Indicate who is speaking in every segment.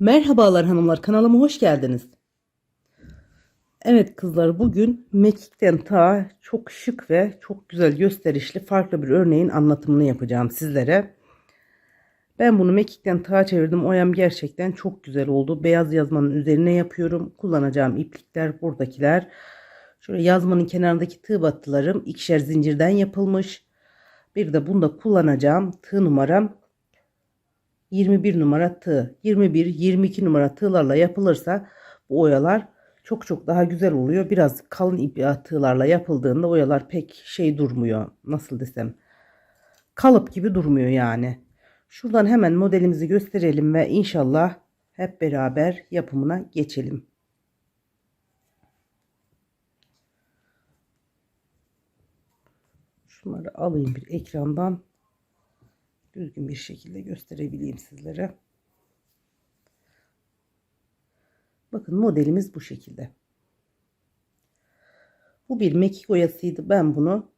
Speaker 1: Merhabalar hanımlar kanalıma hoş geldiniz. Evet kızlar bugün mekikten ta çok şık ve çok güzel gösterişli farklı bir örneğin anlatımını yapacağım sizlere. Ben bunu mekikten ta çevirdim. Oyam gerçekten çok güzel oldu. Beyaz yazmanın üzerine yapıyorum. Kullanacağım iplikler buradakiler. Şöyle yazmanın kenarındaki tığ battılarım ikişer zincirden yapılmış. Bir de bunda kullanacağım tığ numaram 21 numara tığ 21 22 numara tığlarla yapılırsa bu oyalar çok çok daha güzel oluyor. Biraz kalın ip tığlarla yapıldığında oyalar pek şey durmuyor. Nasıl desem kalıp gibi durmuyor yani. Şuradan hemen modelimizi gösterelim ve inşallah hep beraber yapımına geçelim. Şunları alayım bir ekrandan düzgün bir şekilde gösterebileyim sizlere. Bakın modelimiz bu şekilde. Bu bir mekik oyasıydı. Ben bunu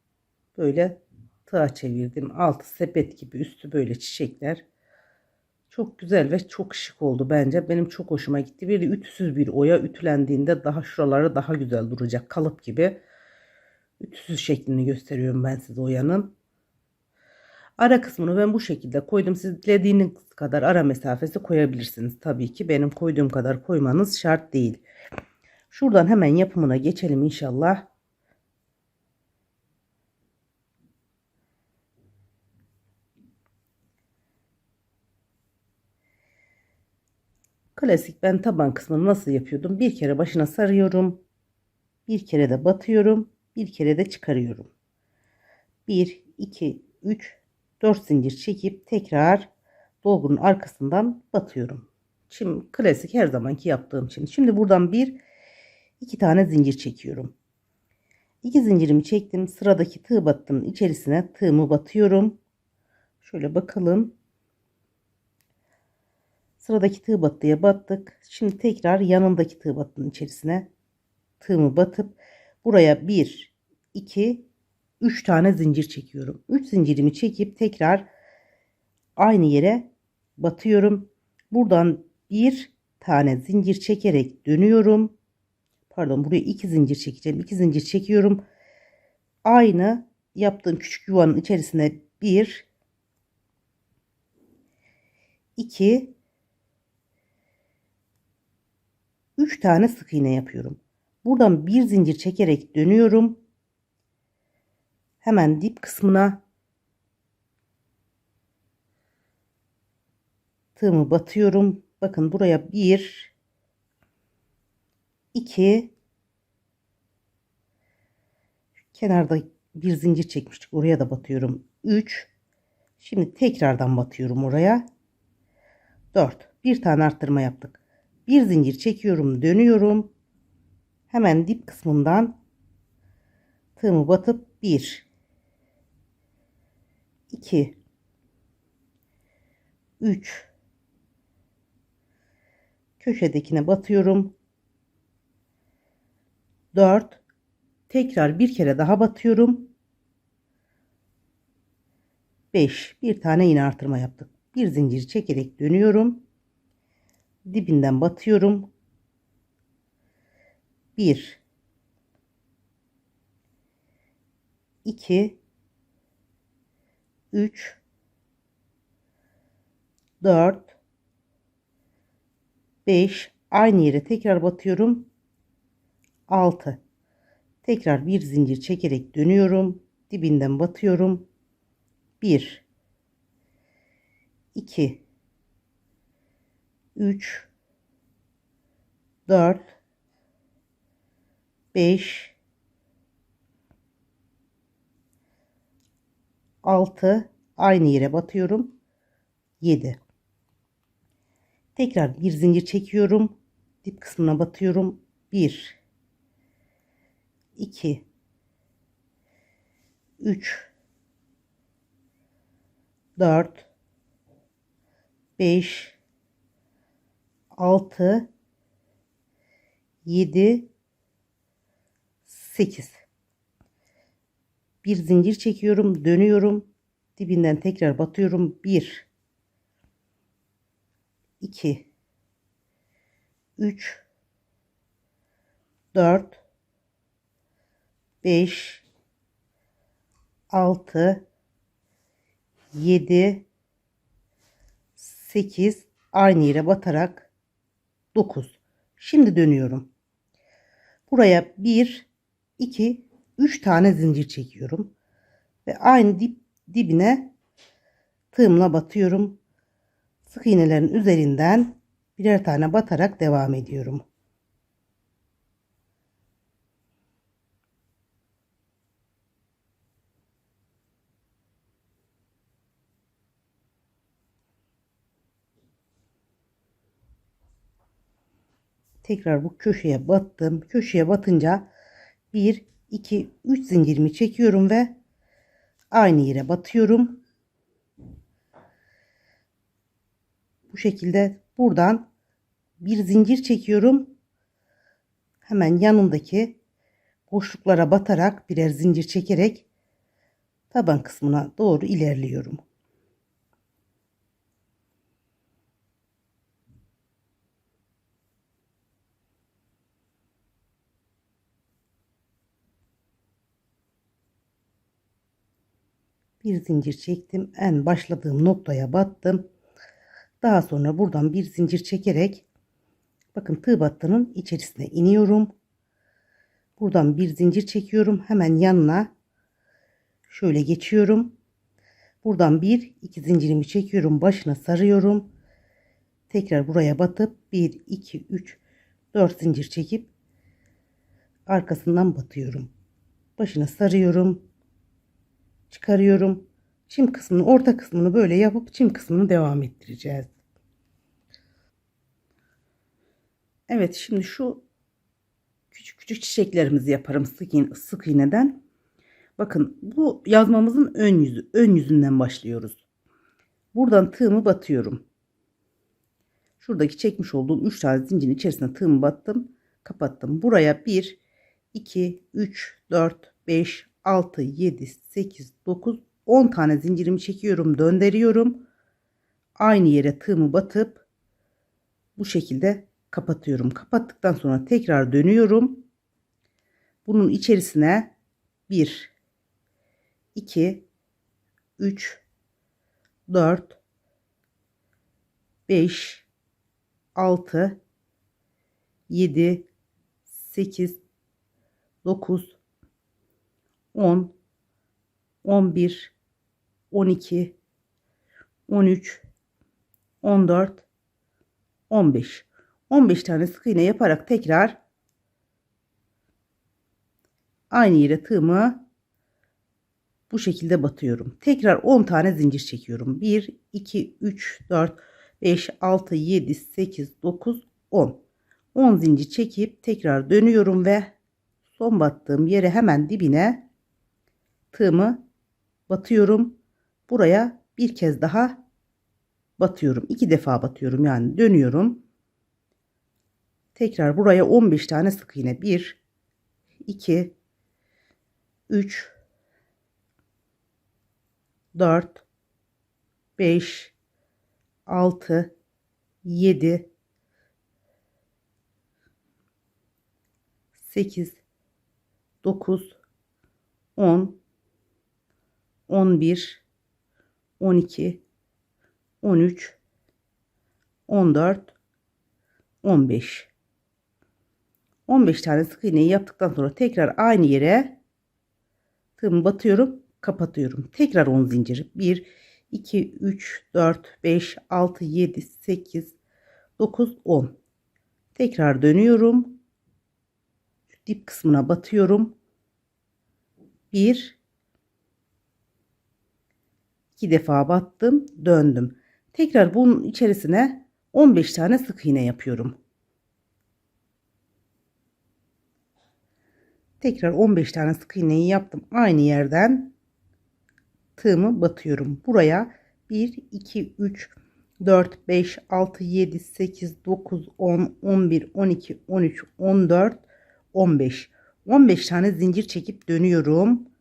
Speaker 1: böyle tığa çevirdim. Altı sepet gibi üstü böyle çiçekler. Çok güzel ve çok şık oldu bence. Benim çok hoşuma gitti. Bir ütüsüz bir oya ütülendiğinde daha şuraları daha güzel duracak. Kalıp gibi. Ütüsüz şeklini gösteriyorum ben size oyanın. Ara kısmını ben bu şekilde koydum. Siz dilediğiniz kadar ara mesafesi koyabilirsiniz. Tabii ki benim koyduğum kadar koymanız şart değil. Şuradan hemen yapımına geçelim inşallah. Klasik ben taban kısmını nasıl yapıyordum? Bir kere başına sarıyorum. Bir kere de batıyorum. Bir kere de çıkarıyorum. 1, 2, 3, 4 zincir çekip tekrar dolgunun arkasından batıyorum. Şimdi klasik her zamanki yaptığım için. Şimdi buradan bir iki tane zincir çekiyorum. İki zincirimi çektim. Sıradaki tığ battının içerisine tığımı batıyorum. Şöyle bakalım. Sıradaki tığ battıya battık. Şimdi tekrar yanındaki tığ battının içerisine tığımı batıp buraya 1 2 3 tane zincir çekiyorum. 3 zincirimi çekip tekrar aynı yere batıyorum. Buradan bir tane zincir çekerek dönüyorum. Pardon buraya 2 zincir çekeceğim. 2 zincir çekiyorum. Aynı yaptığım küçük yuvanın içerisine 1 2 3 tane sık iğne yapıyorum. Buradan bir zincir çekerek dönüyorum hemen dip kısmına tığımı batıyorum. Bakın buraya bir, iki, kenarda bir zincir çekmiştik. Oraya da batıyorum. 3. Şimdi tekrardan batıyorum oraya. 4. Bir tane arttırma yaptık. Bir zincir çekiyorum, dönüyorum. Hemen dip kısmından tığımı batıp 1 2 3 köşedekine batıyorum. 4 tekrar bir kere daha batıyorum. 5 bir tane yine artırma yaptık. Bir zincir çekerek dönüyorum. Dibinden batıyorum. 1 2 3 4 5 aynı yere tekrar batıyorum. 6 tekrar bir zincir çekerek dönüyorum. Dibinden batıyorum. 1 2 3 4 5 6 aynı yere batıyorum 7 tekrar bir zincir çekiyorum dip kısmına batıyorum 1 2 3 4 5 6 7 8 bir zincir çekiyorum dönüyorum. Dibinden tekrar batıyorum. 1 2 3 4 5 6 7 8 aynı yere batarak 9 şimdi dönüyorum. Buraya 1 2 3 tane zincir çekiyorum. Ve aynı dip dibine tığımla batıyorum. Sık iğnelerin üzerinden birer tane batarak devam ediyorum. Tekrar bu köşeye battım. Köşeye batınca 1 2 3 zincirimi çekiyorum ve aynı yere batıyorum. Bu şekilde buradan bir zincir çekiyorum. Hemen yanındaki boşluklara batarak birer zincir çekerek taban kısmına doğru ilerliyorum. Bir zincir çektim. En başladığım noktaya battım. Daha sonra buradan bir zincir çekerek bakın tığ battının içerisine iniyorum. Buradan bir zincir çekiyorum. Hemen yanına şöyle geçiyorum. Buradan bir iki zincirimi çekiyorum. Başına sarıyorum. Tekrar buraya batıp 1 2 3 4 zincir çekip arkasından batıyorum. Başına sarıyorum çıkarıyorum. Çim kısmını orta kısmını böyle yapıp çim kısmını devam ettireceğiz. Evet şimdi şu küçük küçük çiçeklerimizi yaparım sık, iğne, sık iğneden. Bakın bu yazmamızın ön yüzü. Ön yüzünden başlıyoruz. Buradan tığımı batıyorum. Şuradaki çekmiş olduğum 3 tane zincirin içerisine tığımı battım. Kapattım. Buraya 1, 2, 3, 4, 5, 6, 7, 8, 9, 10 tane zincirimi çekiyorum, döndürüyorum. Aynı yere tığımı batıp bu şekilde kapatıyorum. Kapattıktan sonra tekrar dönüyorum. Bunun içerisine 1, 2, 3, 4, 5, 6, 7, 8, 9, 10, 11, 12, 13, 14, 15. 15 tane sık iğne yaparak tekrar aynı yere tığımı bu şekilde batıyorum. Tekrar 10 tane zincir çekiyorum. 1, 2, 3, 4, 5, 6, 7, 8, 9, 10. 10 zincir çekip tekrar dönüyorum ve son battığım yere hemen dibine tığımı batıyorum. Buraya bir kez daha batıyorum. iki defa batıyorum yani dönüyorum. Tekrar buraya 15 tane sık iğne. 1 2 3 4 5 6 7 8 9 10 11 12 13 14 15 15 tane sık iğneyi yaptıktan sonra tekrar aynı yere tığımı batıyorum kapatıyorum. Tekrar 10 zincir 1 2 3 4 5 6 7 8 9 10 tekrar dönüyorum. Dip kısmına batıyorum. 1 2 defa battım döndüm. Tekrar bunun içerisine 15 tane sık iğne yapıyorum. Tekrar 15 tane sık iğneyi yaptım. Aynı yerden tığımı batıyorum. Buraya 1 2 3 4 5 6 7 8 9 10 11 12 13 14 15 15 tane zincir çekip dönüyorum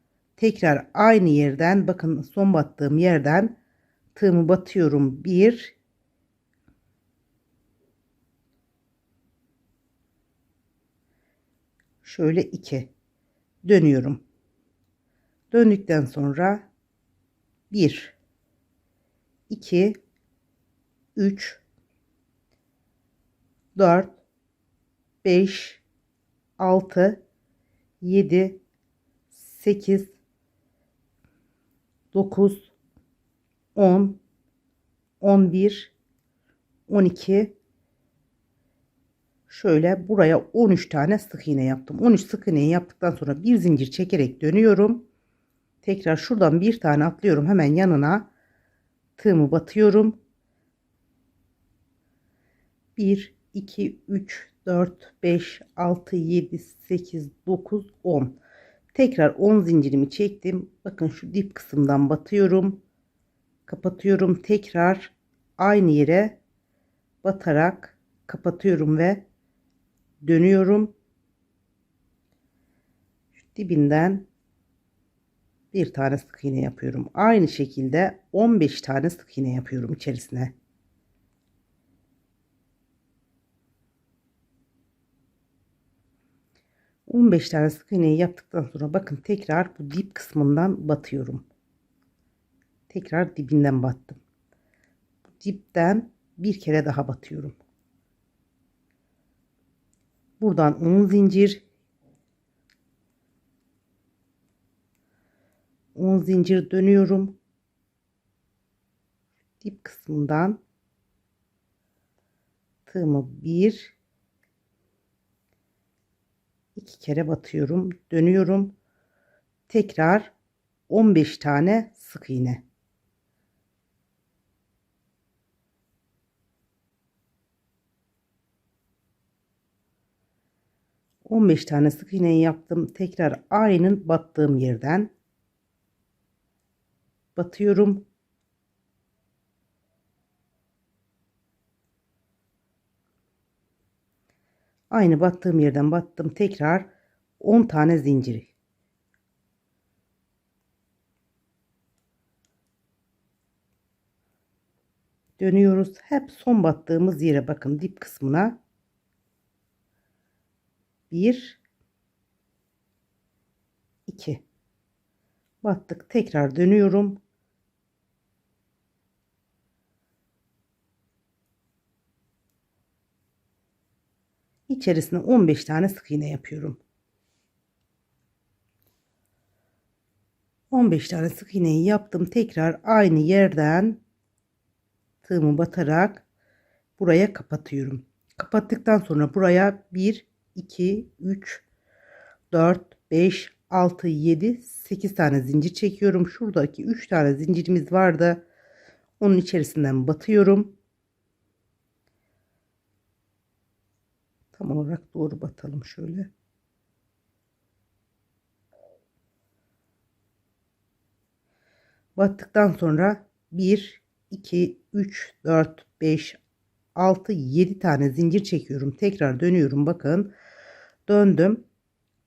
Speaker 1: tekrar aynı yerden bakın son battığım yerden tığımı batıyorum 1 şöyle 2 dönüyorum. Döndükten sonra 1 2 3 4 5 6 7 8 9 10 11 12 şöyle buraya 13 tane sık iğne yaptım. 13 sık iğneyi yaptıktan sonra bir zincir çekerek dönüyorum. Tekrar şuradan bir tane atlıyorum. Hemen yanına tığımı batıyorum. 1 2 3 4 5 6 7 8 9 10 tekrar 10 zincirimi çektim. Bakın şu dip kısımdan batıyorum. Kapatıyorum. Tekrar aynı yere batarak kapatıyorum ve dönüyorum. Şu dibinden bir tane sık iğne yapıyorum. Aynı şekilde 15 tane sık iğne yapıyorum içerisine 15 tane sık iğneyi yaptıktan sonra bakın tekrar bu dip kısmından batıyorum. Tekrar dibinden battım. Dipten bir kere daha batıyorum. Buradan 10 zincir 10 zincir dönüyorum. Dip kısmından tığımı 1 iki kere batıyorum dönüyorum tekrar 15 tane sık iğne On beş tane sık iğneyi yaptım. Tekrar aynı battığım yerden batıyorum. Aynı battığım yerden battım. Tekrar 10 tane zinciri. Dönüyoruz. Hep son battığımız yere bakın dip kısmına. 1 2 battık. Tekrar dönüyorum. İçerisine 15 tane sık iğne yapıyorum. 15 tane sık iğneyi yaptım. Tekrar aynı yerden tığımı batarak buraya kapatıyorum. Kapattıktan sonra buraya 1 2 3 4 5 6 7 8 tane zincir çekiyorum. Şuradaki 3 tane zincirimiz vardı. Onun içerisinden batıyorum. Tam olarak doğru batalım şöyle. Battıktan sonra 1 2 3 4 5 6 7 tane zincir çekiyorum. Tekrar dönüyorum. Bakın. Döndüm.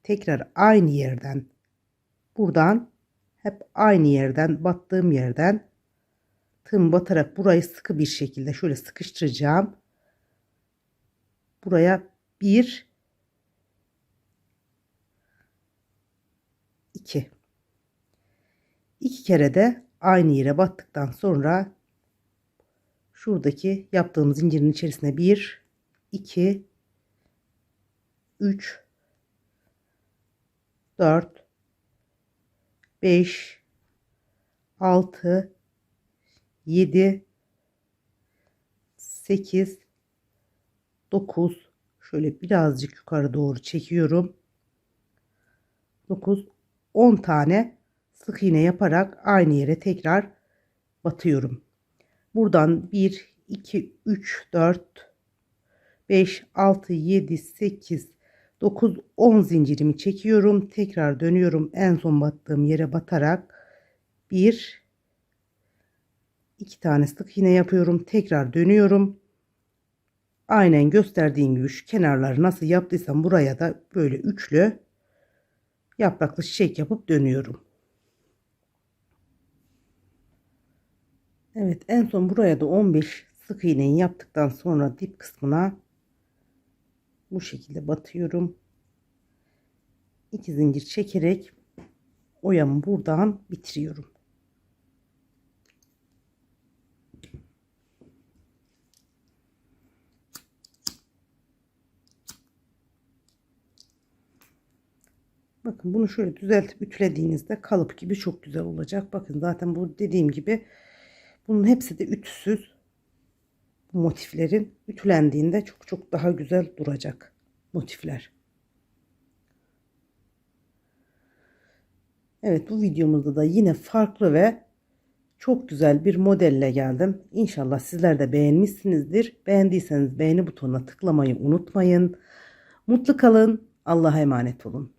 Speaker 1: Tekrar aynı yerden buradan hep aynı yerden battığım yerden tığım batarak burayı sıkı bir şekilde şöyle sıkıştıracağım. Buraya 1 2 2 kere de aynı yere battıktan sonra şuradaki yaptığımız zincirin içerisine 1 2 3 4 5 6 7 8 9 şöyle birazcık yukarı doğru çekiyorum. 9 10 tane sık iğne yaparak aynı yere tekrar batıyorum. Buradan 1 2 3 4 5 6 7 8 9 10 zincirimi çekiyorum. Tekrar dönüyorum. En son battığım yere batarak 1 2 tane sık iğne yapıyorum. Tekrar dönüyorum aynen gösterdiğim gibi şu kenarları nasıl yaptıysam buraya da böyle üçlü yapraklı çiçek yapıp dönüyorum. Evet en son buraya da 15 sık iğneyi yaptıktan sonra dip kısmına bu şekilde batıyorum. iki zincir çekerek oyamı buradan bitiriyorum. Bakın bunu şöyle düzeltip ütülediğinizde kalıp gibi çok güzel olacak. Bakın zaten bu dediğim gibi bunun hepsi de ütüsüz. Bu motiflerin ütülendiğinde çok çok daha güzel duracak motifler. Evet bu videomuzda da yine farklı ve çok güzel bir modelle geldim. İnşallah sizler de beğenmişsinizdir. Beğendiyseniz beğeni butonuna tıklamayı unutmayın. Mutlu kalın. Allah'a emanet olun.